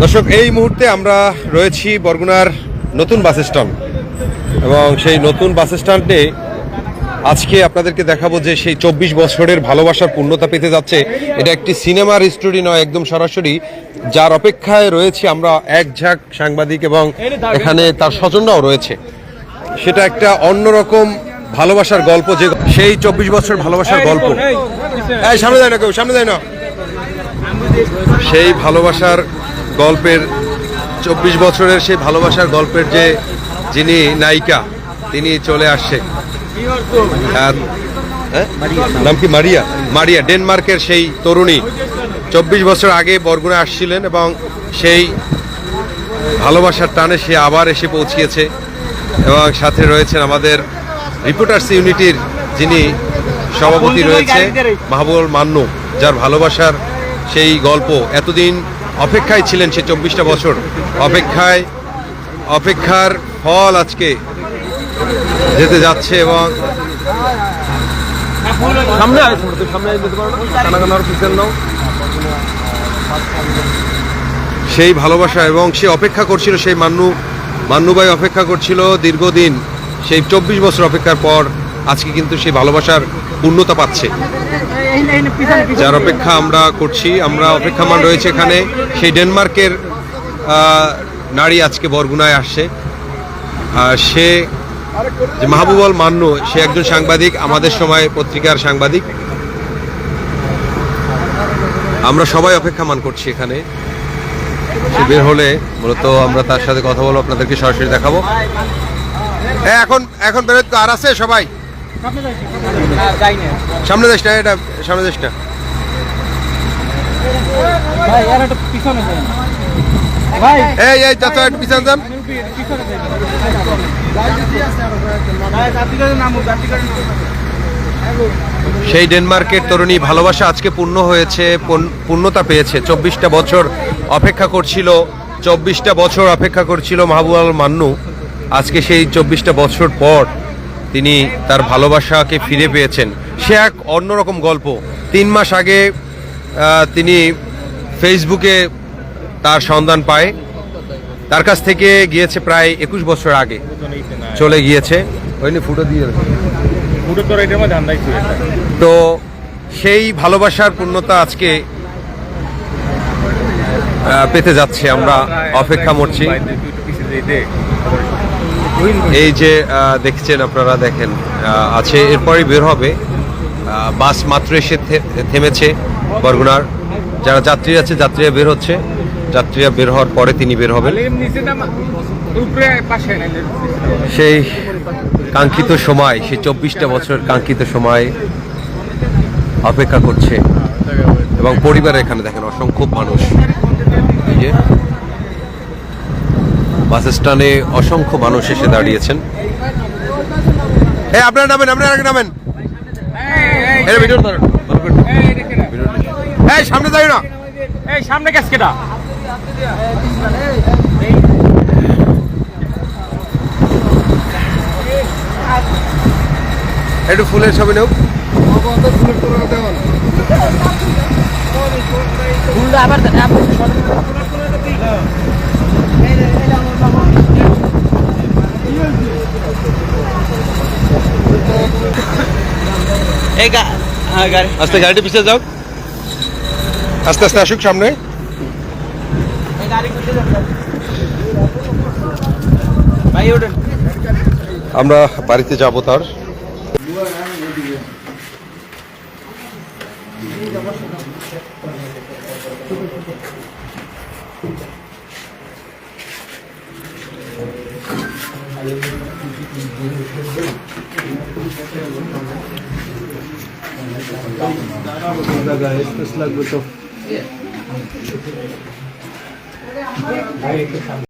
দর্শক এই মুহূর্তে আমরা রয়েছি বরগুনার নতুন বাস স্ট্যান্ড এবং সেই নতুন বাস স্ট্যান্ডে আজকে আপনাদেরকে দেখাবো যে সেই চব্বিশ বছরের ভালোবাসার পূর্ণতা পেতে যাচ্ছে। এটা একটি সিনেমার স্টোরি নয় একদম সরাসরি। যার অপেক্ষায় রয়েছে আমরা এক ঝাঁক সাংবাদিক এবং এখানে তার স্বজনরাও রয়েছে। সেটা একটা অন্যরকম ভালোবাসার গল্প যে সেই চব্বিশ বছর ভালোবাসার গল্প। সামনে যায় না কেউ সামনে যায় না সেই ভালোবাসার গল্পের চব্বিশ বছরের সেই ভালোবাসার গল্পের যে যিনি নায়িকা, তিনি চলে আসছে। হ্যাঁ? নাম কি মারিয়া? মারিয়া, ডেনমার্কের সেই তরুণী। চব্বিশ বছর আগে বরগুনা আসছিলেন এবং সেই ভালোবাসার টানে সে আবার এসে পৌঁছিয়েছে। এবং সাথে রয়েছেন আমাদের রিপোর্টার্স ইউনিটির যিনি সভাপতি রয়েছে মাহবুল মান্নু, যার ভালোবাসার সেই গল্প এতদিন অপেক্ষায় ছিলেন সে চব্বিশটা বছর। অপেক্ষায়, অপেক্ষার ফল আজকে যেতে যাচ্ছে এবং। সেই ভালোবাসা এবং সে অপেক্ষা করছিল, সেই মান্নু মান্নুবাই অপেক্ষা করছিল দীর্ঘদিন। সেই চব্বিশ বছর অপেক্ষার পর আজকে কিন্তু সেই ভালোবাসার পূর্ণতা পাচ্ছে। যার অপেক্ষা আমরা করছি, আমরা অপেক্ষামান রয়েছে এখানে। সেই ডেনমার্কের নারী আজকে বরগুনায় আসছে। সে যে মাহবুবল মান্য সে একজন সাংবাদিক, আমাদের সময় পত্রিকার সাংবাদিক। আমরা সবাই অপেক্ষামান করছি এখানে। সে বের হলে মূলত আমরা তার সাথে কথা বলব, আপনাদেরকে সরাসরি দেখাবো। হ্যাঁ এখন এখন বেরোতে তো, আর আছে সবাই? সামনে দেশটা এটা সামনে দেশটা এই চাচা একটু পিছনে যান। সেই ডেনমার্কের তরুণী ভালোবাসা আজকে পূর্ণ হয়েছে পূর্ণতা পেয়েছে। চব্বিশটা বছর অপেক্ষা করছিল চব্বিশটা বছর অপেক্ষা করছিল মাহবুব আল মান্নু। আজকে সেই চব্বিশটা বছর পর তিনি তার ভালোবাসাকে ফিরে পেয়েছেন সে এক অন্যরকম গল্প তিন মাস আগে তিনি ফেসবুকে তার সন্ধান পায় তার কাছ থেকে গিয়েছে প্রায় একুশ বছর আগে চলে গিয়েছে ওইনি ফুটো দিয়ে তো সেই ভালোবাসার পূর্ণতা আজকে পেতে যাচ্ছে আমরা অপেক্ষা করছি এই যে দেখছেন আপনারা দেখেন আছে এরপরই বের হবে। বাস মাত্র এসে থেমেছে বরগুনার। যারা যাত্রী আছে যাত্রীরা বের হচ্ছে। যাত্রীরা বের হওয়ার পরে তিনি বের হবেন। সেই কাঙ্ক্ষিত সময় সেই চব্বিশটা বছরের কাঙ্ক্ষিত সময় অপেক্ষা করছে। এবং পরিবার এখানে দেখেন অসংখ্য মানুষ। এই যে বাস স্ট্যান্ডে অসংখ্য মানুষ এসে দাঁড়িয়েছেন। এই আপনারা নামেন আপনারা আগে নামেন। ভিডিও ধরেন। এই সামনে যাই না। এই সামনে গ্যাসকেটা একটু ফুলের ছবি ফুলটা আবার এই গাড়ি। আস্তে গাড়িটি পিছিয়ে যাও। আস্তে আস্তে আসুক সামনে। আমরা বাড়িতে যাব তার। The guy is just like with the.